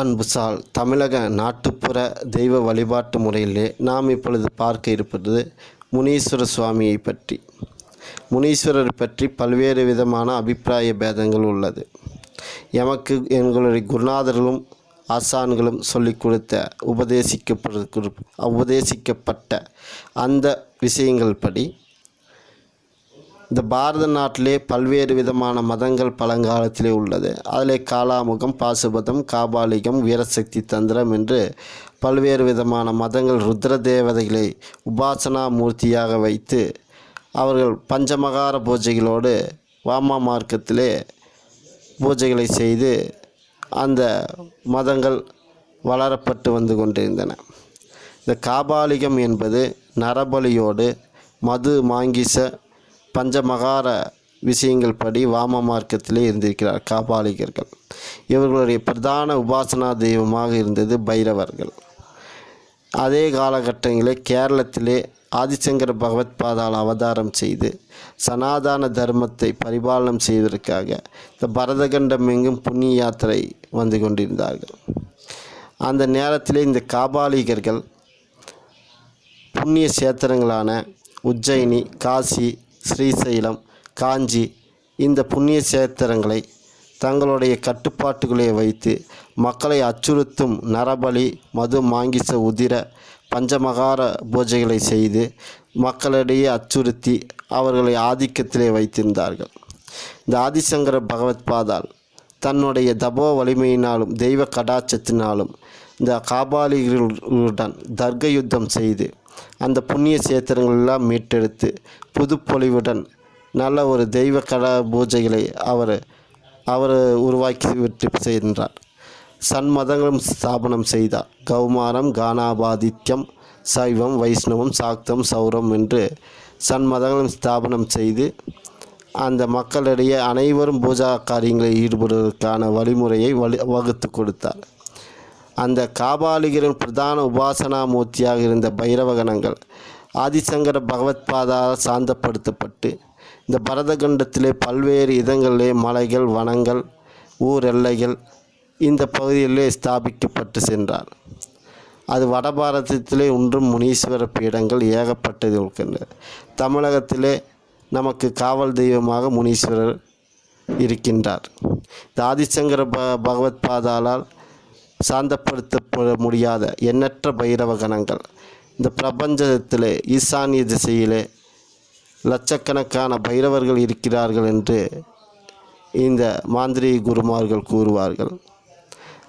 அன்புசால் தமிழக நாட்டுப்புற தெய்வ வழிபாட்டு முறையிலே நாம் இப்பொழுது பார்க்க இருப்பது முனீஸ்வர சுவாமியை பற்றி. முனீஸ்வரர் பற்றி பல்வேறு விதமான அபிப்பிராய பேதங்கள் உள்ளது. எமக்கு எங்களுடைய குருநாதர்களும் ஆசான்களும் சொல்லிக் கொடுத்த உபதேசிக்கப்பட உபதேசிக்கப்பட்ட அந்த விஷயங்கள் படி இந்த பாரத நாட்டிலே பல்வேறு விதமான மதங்கள் பழங்காலத்திலே உள்ளது. அதில் காலாமுகம் பாசுபதம் காபாலிகம் வீரசக்தி தந்திரம் என்று பல்வேறு விதமான மதங்கள் ருத்ர தேவதைகளை உபாசனா மூர்த்தியாக வைத்து அவர்கள் பஞ்சமகார பூஜைகளோடு வாமா மார்க்கத்திலே பூஜைகளை செய்து அந்த மதங்கள் வளரப்பட்டு வந்து கொண்டிருந்தன. இந்த காபாலிகம் என்பது நரபலியோடு மது மாங்கிச பஞ்சமகார விஷயங்கள் படி வாம மார்க்கத்திலே இருந்திருக்கிறார் காபாலிகர்கள். இவர்களுடைய பிரதான உபாசனா தெய்வமாக இருந்தது பைரவர்கள். அதே காலகட்டங்களில் கேரளத்திலே ஆதிசங்கர பகவத் பாதால் அவதாரம் செய்து சனாதன தர்மத்தை பரிபாலனம் செய்வதற்காக இந்த பரதகண்டம் எங்கும் புண்ணிய யாத்திரை வந்து கொண்டிருந்தார்கள். அந்த நேரத்திலே இந்த காபாலிகர்கள் புண்ணிய சேத்திரங்களான உஜ்ஜயினி காசி ஸ்ரீசைலம் காஞ்சி இந்த புண்ணிய சேத்திரங்களை தங்களுடைய கட்டுப்பாட்டுகளே வைத்து மக்களை அச்சுறுத்தும் நரபலி மது மாங்கிச உதிர பஞ்சமகார பூஜைகளை செய்து மக்களிடையே அச்சுறுத்தி அவர்களை ஆதிக்கத்திலே வைத்திருந்தார்கள். இந்த ஆதிசங்கர பகவத் பாதால் தன்னுடைய தபோ வலிமையினாலும் தெய்வ கடாட்சத்தினாலும் இந்த காபாலிகளுடன் தர்க்க யுத்தம் செய்து அந்த புண்ணிய சேத்திரங்களெல்லாம் மீட்டெடுத்து புதுப்பொலிவுடன் நல்ல ஒரு தெய்வ கலா பூஜைகளை அவர் அவர் உருவாக்கி விட்டு செய்கின்றார். சன்மதங்களும் ஸ்தாபனம் செய்தார். கௌமாரம் கானாபாதித்யம் சைவம் வைஷ்ணவம் சாக்தம் சௌரம் என்று சன்மதங்களும் ஸ்தாபனம் செய்து அந்த மக்களிடையே அனைவரும் பூஜா காரியங்களில் ஈடுபடுவதற்கான வழிமுறையை வழி வகுத்து கொடுத்தார். அந்த காபாலிகரின் பிரதான உபாசனா மூர்த்தியாக இருந்த பைரவகணங்கள் ஆதிசங்கர பகவத்பாதால் சாந்தப்படுத்தப்பட்டு இந்த பரதகண்டத்திலே பல்வேறு இதங்களிலே மலைகள் வனங்கள் ஊர் எல்லைகள் இந்த பகுதியிலே ஸ்தாபிக்கப்பட்டு சென்றார். அது வடபாரதத்திலே ஒன்றும் முனீஸ்வர பீடங்கள் ஏகப்பட்டது இருக்கின்றன. தமிழகத்திலே நமக்கு காவல் தெய்வமாக முனீஸ்வரர் இருக்கின்றார். இந்த ஆதிசங்கர ப பகவத் பாதாலால் சாந்தப்படுத்தப்பட முடியாத எண்ணற்ற பைரவ கணங்கள். இந்த பிரபஞ்சத்திலே ஈசானிய திசையிலே லட்சக்கணக்கான பைரவர்கள் இருக்கிறார்கள் என்று இந்த மாந்திரிக குருமார்கள் கூறுவார்கள்.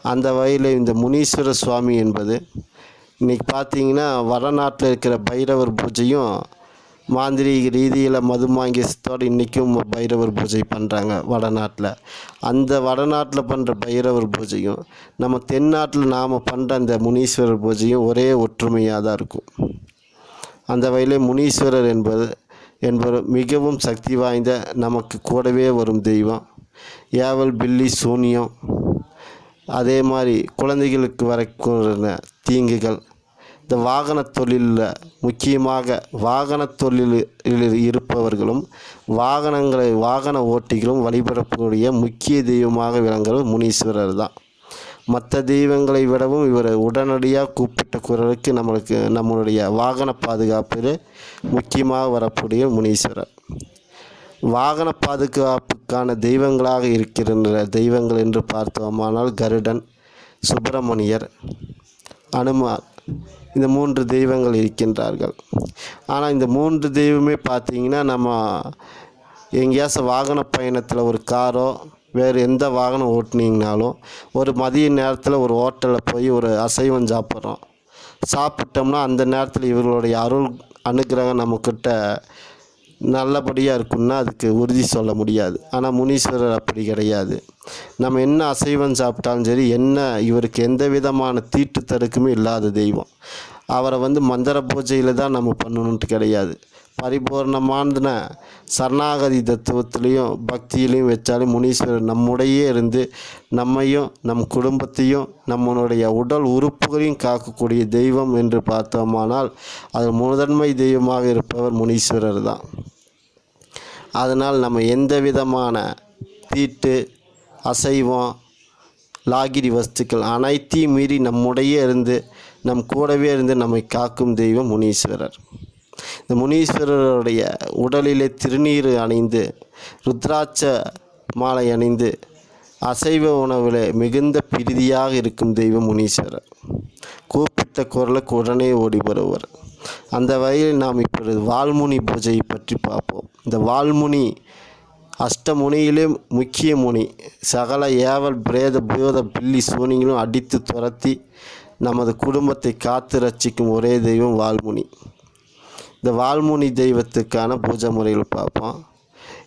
அந்த வகையில் இந்த முனீஸ்வர சுவாமி என்பது இன்றைக்கி பார்த்தீங்கன்னா வடநாட்டில் இருக்கிற பைரவர் பூஜையும் மாந்திரீக ரீதியில் மதுமாங்கியத்தோடு இன்றைக்கும் பைரவர் பூஜை பண்ணுறாங்க வடநாட்டில். அந்த வடநாட்டில் பண்ணுற பைரவர் பூஜையும் நம்ம தென்னாட்டில் நாம் பண்ணுற அந்த முனீஸ்வரர் பூஜையும் ஒரே ஒற்றுமையாக தான் இருக்கும். அந்த வகையிலே முனீஸ்வரர் என்பது என்பவர் மிகவும் சக்தி வாய்ந்த நமக்கு கூடவே வரும் தெய்வம். ஏவல் பில்லி சூனியம் அதே மாதிரி குழந்தைகளுக்கு வரக்கூடிய தீங்குகள் இந்த வாகன தொழிலில் முக்கியமாக வாகன தொழிலில் இருப்பவர்களும் வாகனங்களை வாகன ஓட்டிகளும் வழிபடக்கூடிய முக்கிய தெய்வமாக விளங்குவது முனீஸ்வரர் தான். மற்ற தெய்வங்களை விடவும் இவர் உடனடியாக கூப்பிட்ட குரலுக்கு நம்மளுக்கு நம்மளுடைய வாகன பாதுகாப்பில் முக்கியமாக வரக்கூடிய முனீஸ்வரர். வாகன பாதுகாப்புக்கான தெய்வங்களாக இருக்கின்ற தெய்வங்கள் என்று பார்த்தோமானால் கருடன் சுப்பிரமணியர் அனுமான் இந்த மூன்று தெய்வங்கள் இருக்கின்றார்கள். ஆனால் இந்த மூன்று தெய்வமே பார்த்தீங்கன்னா நம்ம எங்கேயாச்சும் வாகன பயணத்தில் ஒரு காரோ வேறு எந்த வாகனம் ஓட்டினீங்கனாலும் ஒரு மதிய நேரத்தில் ஒரு ஹோட்டலில் போய் ஒரு அசைவம் சாப்பிட்றோம். சாப்பிட்டோம்னா அந்த நேரத்தில் இவர்களுடைய அருள் அனுகிரகம் நம்மக்கிட்ட நல்லபடியாக இருக்குன்னா அதுக்கு உறுதி சொல்ல முடியாது. ஆனால் முனீஸ்வரர் அப்படி கிடையாது. நம்ம என்ன அசைவம் சாப்பிட்டாலும் சரி என்ன இவருக்கு எந்த விதமான தீட்டு தடுக்குமே இல்லாத தெய்வம். அவரை வந்து மந்திர பூஜையில் தான் நம்ம பண்ணணுன்ட்டு கிடையாது. பரிபூர்ணமான சரணாகதி தத்துவத்திலையும் பக்தியிலையும் வச்சாலும் முனீஸ்வரர் நம்முடையே இருந்து நம்மையும் நம் குடும்பத்தையும் நம்மளுடைய உடல் உறுப்புகளையும் காக்கக்கூடிய தெய்வம் என்று பார்த்தோமானால் அது முதன்மை தெய்வமாக இருப்பவர் முனீஸ்வரர் தான். அதனால் நம்ம எந்த விதமான தீட்டு அசைவம் லாகிரி வஸ்துக்கள் அனைத்தையும் மீறி நம்முடைய இருந்து நம் கூடவே இருந்து நம்மை காக்கும் தெய்வம் முனீஸ்வரர். இந்த முனீஸ்வரருடைய உடலிலே திருநீர் அணிந்து ருத்ராட்ச மாலை அணிந்து அசைவ உணவில் மிகுந்த பிரீதியாக இருக்கும் தெய்வம் முனீஸ்வரர். கூப்பிட்ட குரலுக்கு உடனே ஓடி வருவர். அந்த வகையில் நாம் இப்பொழுது வால்முனி பூஜையை பற்றி பார்ப்போம். இந்த வால்முனி அஷ்டமுனியிலே முக்கிய முனி. சகல ஏவல் பிரேத பூத பில்லி சூனிகளும் அடித்து துரத்தி நமது குடும்பத்தை காத்து ரட்சிக்கும் ஒரே தெய்வம் வால்முனி. இந்த வால்முனி தெய்வத்துக்கான பூஜை முறைகள் பார்ப்போம்.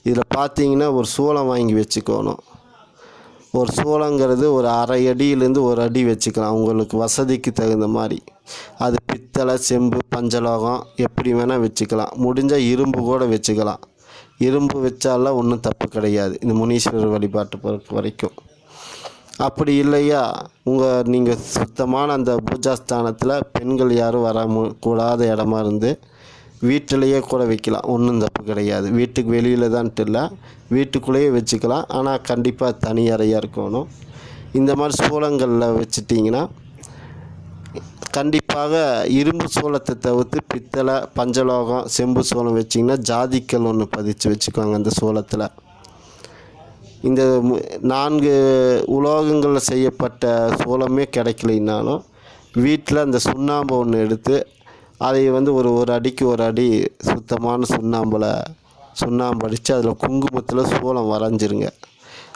இதில் பார்த்தீங்கன்னா ஒரு சூளம் வாங்கி வச்சுக்கணும். ஒரு சூளங்கிறது ஒரு அரை அடியிலேருந்து ஒரு அடி வச்சுக்கலாம். உங்களுக்கு வசதிக்கு தகுந்த மாதிரி. அது பித்தளை செம்பு பஞ்சலோகம் எப்படி வேணால் வச்சுக்கலாம். முடிஞ்சால் இரும்பு கூட வச்சுக்கலாம். இரும்பு வச்சாலாம் ஒன்றும் தப்பு கிடையாது. இந்த முனீஸ்வரர் வழிபாட்டு பொறுத்த வரைக்கும். அப்படி இல்லையா? உங்கள் நீங்கள் சுத்தமான அந்த பூஜா ஸ்தானத்தில் பெண்கள் யாரும் வர கூடாத இடமா இருந்து வீட்டிலையே கூட வைக்கலாம். ஒன்றும் தப்பு கிடையாது. வீட்டுக்கு வெளியில் தான்ட்டு இல்லை வீட்டுக்குள்ளேயே வச்சுக்கலாம். ஆனால் கண்டிப்பாக தனி அறையாக இருக்கணும். இந்த மாதிரி சூளங்களில் வச்சிட்டிங்கன்னா கண்டிப்பாக இரும்பு சூளத்தை தவிர்த்து பித்தளை பஞ்சலோகம் செம்பு சூளம் வச்சிங்கன்னா ஜாதிக்கல் ஒன்று பதித்து வச்சுக்குவாங்க அந்த சூளத்தில். இந்த மு- நான்கு உலோகங்களில் செய்யப்பட்ட சூளமே கிடைக்கலைனாலும் வீட்டில் அந்த சுண்ணாம்பு ஒன்று எடுத்து அதை வந்து ஒரு ஒரு அடிக்கு ஒரு அடி சுத்தமான சுண்ணாம்பில் சுண்ணாம்பு அடித்து அதில் குங்குமத்தில் சூளம் வரைஞ்சிருங்க.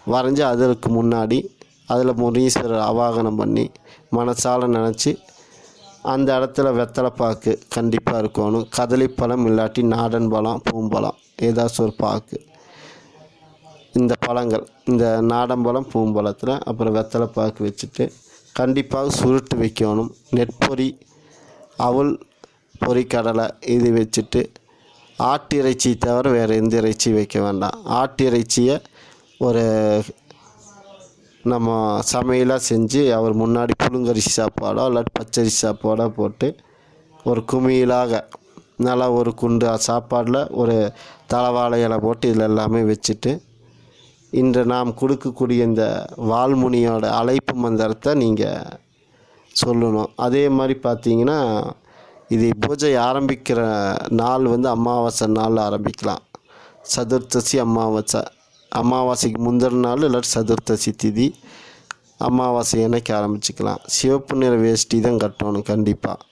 வரைஞ்சி அதற்கு முன்னாடி அதில் முனீஸ்வரர் அவாகனம் பண்ணி மனசால நினச்சி அந்த இடத்துல வெத்தலை பாக்கு கண்டிப்பாக இருக்கணும். கதளிப்பழம் இல்லாட்டி நாடன் பழம் பூம்பழம் ஏதாச்சும் ஒரு பாக்கு. இந்த பழங்கள் இந்த நாடம்பழம் பூம்பழத்தில் அப்புறம் வெத்தலை பாக்கு வச்சுட்டு கண்டிப்பாக சுருட்டு வைக்கணும். நெற்பொரி அவல் பொறிக்கடலை இது வச்சுட்டு ஆட்டு இறைச்சி தவிர வேறு எந்த இறைச்சி வைக்க வேண்டாம். ஆட்டு இறைச்சியை ஒரு நம்ம சமையலாக செஞ்சு அவர் முன்னாடி புழுங்கரிசி சாப்பாடோ இல்லாட்டி பச்சரிசி சாப்பாடோ போட்டு ஒரு குமியலாக நல்லா ஒரு குண்டு சாப்பாடில் ஒரு தலவாழை இலை போட்டு இதில் எல்லாமே வச்சுட்டு இன்று நாம் கொடுக்கக்கூடிய இந்த வால்முனியோட அழைப்பு மந்திரத்தை நீங்கள் சொல்லணும். அதே மாதிரி பார்த்தீங்கன்னா இது பூஜை ஆரம்பிக்கிற நாள் வந்து அமாவாசை நாள் ஆரம்பிக்கலாம். சதுர்த்தசி அமாவாசை. அமாவாசைக்கு முந்தின நாள் இல்லாட்டி சதுர்த்தசி திதி. அமாவாசை அன்னைக்கு ஆரம்பிச்சுக்கலாம். சிவப்பு நிற வேஷ்டி தான் கட்டணும் கண்டிப்பாக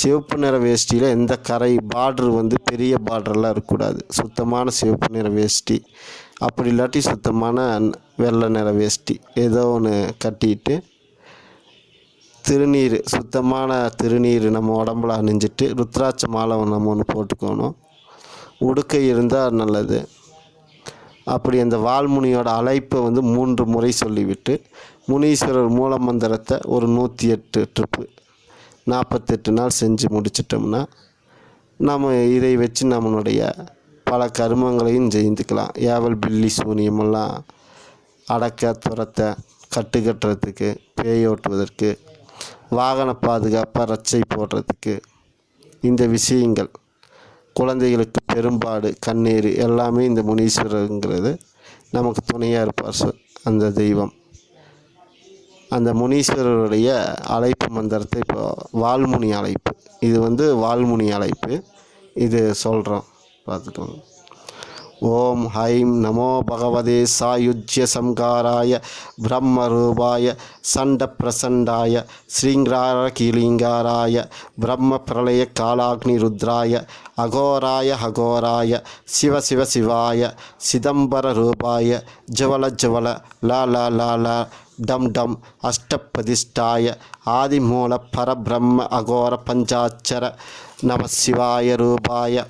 சிவப்பு நிற வேஷ்டியில் எந்த கரை பார்டர் வந்து பெரிய பார்டர்லாம் இருக்கக்கூடாது. சுத்தமான சிவப்பு நிற வேஷ்டி. அப்படி இல்லாட்டி சுத்தமான வெள்ளை நிற வேஷ்டி. ஏதோ ஒன்று கட்டிட்டு திருநீர் சுத்தமான திருநீர் நம்ம உடம்புல அணிஞ்சிட்டு ருத்ராட்ச மாலை நம்ம ஒன்று போட்டுக்கணும். உடுக்கை இருந்தால் நல்லது. அப்படி அந்த வால்முனியோட அழைப்பை வந்து மூன்று முறை சொல்லிவிட்டு முனீஸ்வரர் மூலமந்திரத்தை ஒரு நூற்றி எட்டு ட்ரிப்பு நாற்பத்தெட்டு நாள் செஞ்சு முடிச்சிட்டோம்னா நம்ம இதை வச்சு நம்மளுடைய பல கருமங்களையும் ஜெயிந்துக்கலாம் ஏவல் பில்லி சூனியமெல்லாம் அடக்க துரத்த கட்டு கட்டுறதுக்கு பேய் ஓட்டுவதற்கு வாகன பாதுகாப்பாக ரச்சை போடுறதுக்கு. இந்த விஷயங்கள் குழந்தைகளுக்கு பெரும்பாடு கண்ணீர் எல்லாமே இந்த முனீஸ்வரருங்கிறது நமக்கு துணையாக இருப்பார் அந்த தெய்வம். அந்த முனீஸ்வரருடைய அழைப்பு மந்திரத்தை இப்போ வால்முனி அழைப்பு. இது வந்து வால்முனி அழைப்பு. இது சொல்கிறோம் பார்த்துக்கோங்க ఓం హైం నమో భగవదే సాయుజ్య సంకారాయ బ్రహ్మరూపాయ సండ ప్రసండాయ శృంగార బ్రహ్మ ప్రళయ కాళాగ్ని రుద్రాయ అఘోరాయ హఘోరాయ శివ శివ శివాయ సిదంబర రూపాయ జవల జవల లా లా డమ్ డమ్ అష్టప్రతిష్టాయ ఆదిమూల పరబ్రహ్మ అఘోర పంచాక్షర నమ శివాయ రూపాయ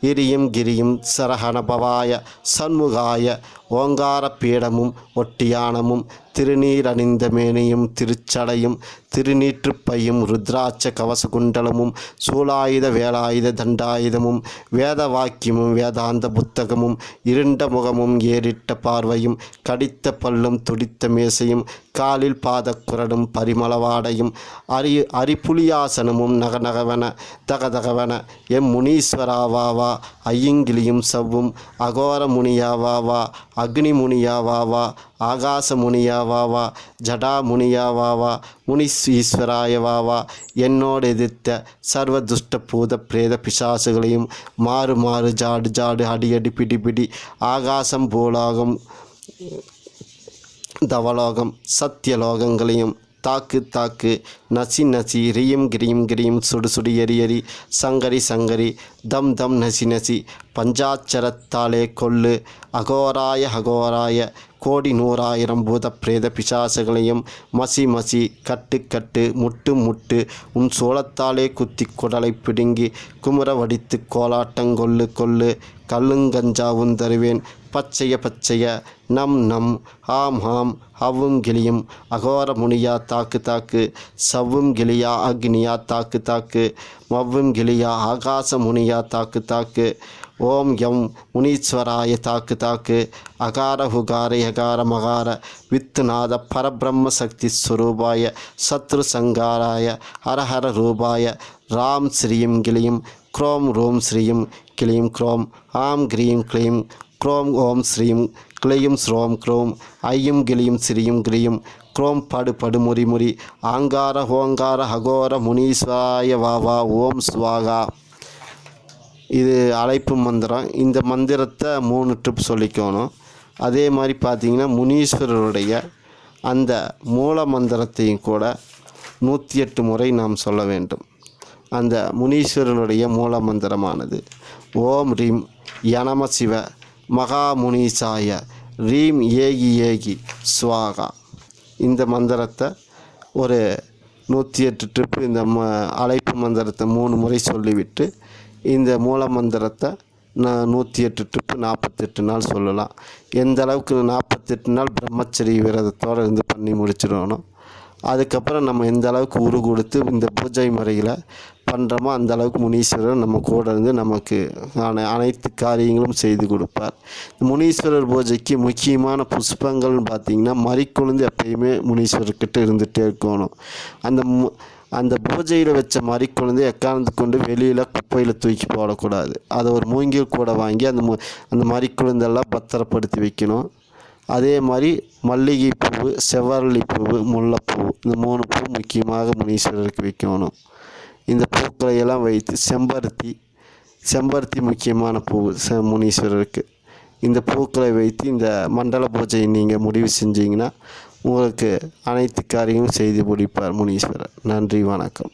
இரியும் கிரியும் சரஹணபவாய சண்முகாய ஓங்கார பீடமும் ஒட்டியானமும் திருநீர் அணிந்த மேனியும் திருச்சடையும் திருநீற்றுப்பையும் ருத்ராட்ச கவசகுண்டலமும் சூலாயுத வேலாயுத தண்டாயுதமும் வேத வாக்கியமும் வேதாந்த புத்தகமும் இருண்ட முகமும் ஏறிட்ட பார்வையும் கடித்த பல்லும் துடித்த மேசையும் காலில் பாதக்குரடும் பரிமளவாடையும் அரி அரிப்புலியாசனமும் நகநகவன தகதகவன எம் முனீஸ்வராவாவா ஐயங்கிலியும் சவ்வும் அகோர முனியாவாவா அக்னி முனியாவாவா வா வா ஆகாச முனியாவாவா வா ஜடா முனியாவாவா வா வா என்னோடு எதிர்த்த சர்வ துஷ்ட பூத பிரேத பிசாசுகளையும் மாறு மாறு ஜாடு ஜாடு அடி அடி பிடி பிடி ஆகாசம் பூலோகம் தவலோகம் சத்தியலோகங்களையும் தாக்கு தாக்கு. நசி நசி. ரியும் கிரியும் கிரியும். சுடு சுடு எரி எரி. சங்கரி சங்கரி. தம் தம். நசி நசி. பஞ்சாட்சரத்தாலே கொல்லு அகோராய அகோராய. கோடி நூறாயிரம் பூத பிரேத பிசாசுகளையும் மசி மசி. கட்டு கட்டு. முட்டு முட்டு. உன் சோளத்தாலே குத்தி குடலை பிடுங்கி குமுற வடித்து கோலாட்டங்கொல்லு கொல்லு கல்லுங்கஞ்சாவும் தருவேன். பச்சைய பச்சைய நம் நம் ஆம் ஆம் அவ்வும் கிளியும் அகோர முனியா தாக்கு தாக்கு சவ்வும் கிளியா அக்னியா தாக்கு தாக்கு மவ்வும் கிளியா ஆகாச முனியா தாக்கு தாக்கு ஓம் எம் முனீஸ்வராய தாக்கு தாக்கு அகார ஹுகார யகார மகார வித்துநாத பரபிரம்ம சக்தி ஸ்வரூபாய சத்ரு சங்காராய ஹரஹர ரூபாய ராம் ஸ்ரீயும் கிளியும் க்ரோம் ரோம் ஸ்ரீயும் கிளியும் க்ரோம் ஆம் கிரீம் கிளீம் க்ரோம் ஓம் ஸ்ரீம் கிளியும் ஸ்ரோம் க்ரோம் ஐயும் கிளியும் ஸ்ரீயும் கிரியும் க்ரோம் படு படு முறி முறி ஆங்கார ஹோங்கார ஹகோர முனீஸ்வாய வாவா ஓம் சுவாகா. இது அழைப்பு மந்திரம். இந்த மந்திரத்தை மூணு ட்ரிப் சொல்லிக்கணும். அதே மாதிரி பார்த்தீங்கன்னா முனீஸ்வரருடைய அந்த மூல மந்திரத்தையும் கூட நூற்றி எட்டு முறை நாம் சொல்ல வேண்டும். அந்த முனீஸ்வரனுடைய மூல மந்திரமானது. ஓம் ரீம் யனம சிவ மகா முனீசாய ரீம் ஏகி ஏகி ஸ்வாகா இந்த மந்திரத்தை ஒரு நூற்றி எட்டு ட்ரிப்பு இந்த ம அழைப்பு மந்திரத்தை மூணு முறை சொல்லிவிட்டு இந்த மூல மந்திரத்தை நான் நூற்றி எட்டு ட்ரிப்பு நாற்பத்தெட்டு நாள் சொல்லலாம். எந்த அளவுக்கு நாற்பத்தெட்டு நாள் பிரம்மச்சரிய விரதத்தோடு இருந்து பண்ணி முடிச்சிடணும் அதுக்கப்புறம் நம்ம எந்த அளவுக்கு உரு கொடுத்து இந்த பூஜை முறையில் பண்ணுறோமோ அந்த அளவுக்கு முனீஸ்வரர் நம்ம கூட இருந்து நமக்கு ஆன அனைத்து காரியங்களும் செய்து கொடுப்பார். முனீஸ்வரர் பூஜைக்கு முக்கியமான புஷ்பங்கள்னு பார்த்திங்கன்னா மறிக்குழுந்து எப்பயுமே முனீஸ்வரர்கிட்ட இருந்துகிட்டே இருக்கணும். அந்த மு அந்த பூஜையில் வச்ச மறிக்குழுந்து எக்காந்து கொண்டு வெளியில் குப்பையில் தூக்கி போடக்கூடாது. அதை ஒரு மூங்கில் கூட வாங்கி அந்த மு அந்த மறிக்குழுந்தெல்லாம் பத்திரப்படுத்தி வைக்கணும். அதே மாதிரி மல்லிகை பூவு செவ்வரளி பூவு முல்லைப்பூ இந்த மூணு பூ முக்கியமாக முனீஸ்வரருக்கு வைக்கணும். இந்த பூக்களை எல்லாம் வைத்து செம்பருத்தி செம்பருத்தி முக்கியமான பூ செ முனீஸ்வரருக்கு. இந்த பூக்களை வைத்து இந்த மண்டல பூஜையை நீங்கள் முடிவு செஞ்சீங்கன்னா உங்களுக்கு அனைத்து காரியங்களும் செய்து முடிப்பார் முனீஸ்வரர். நன்றி வணக்கம்.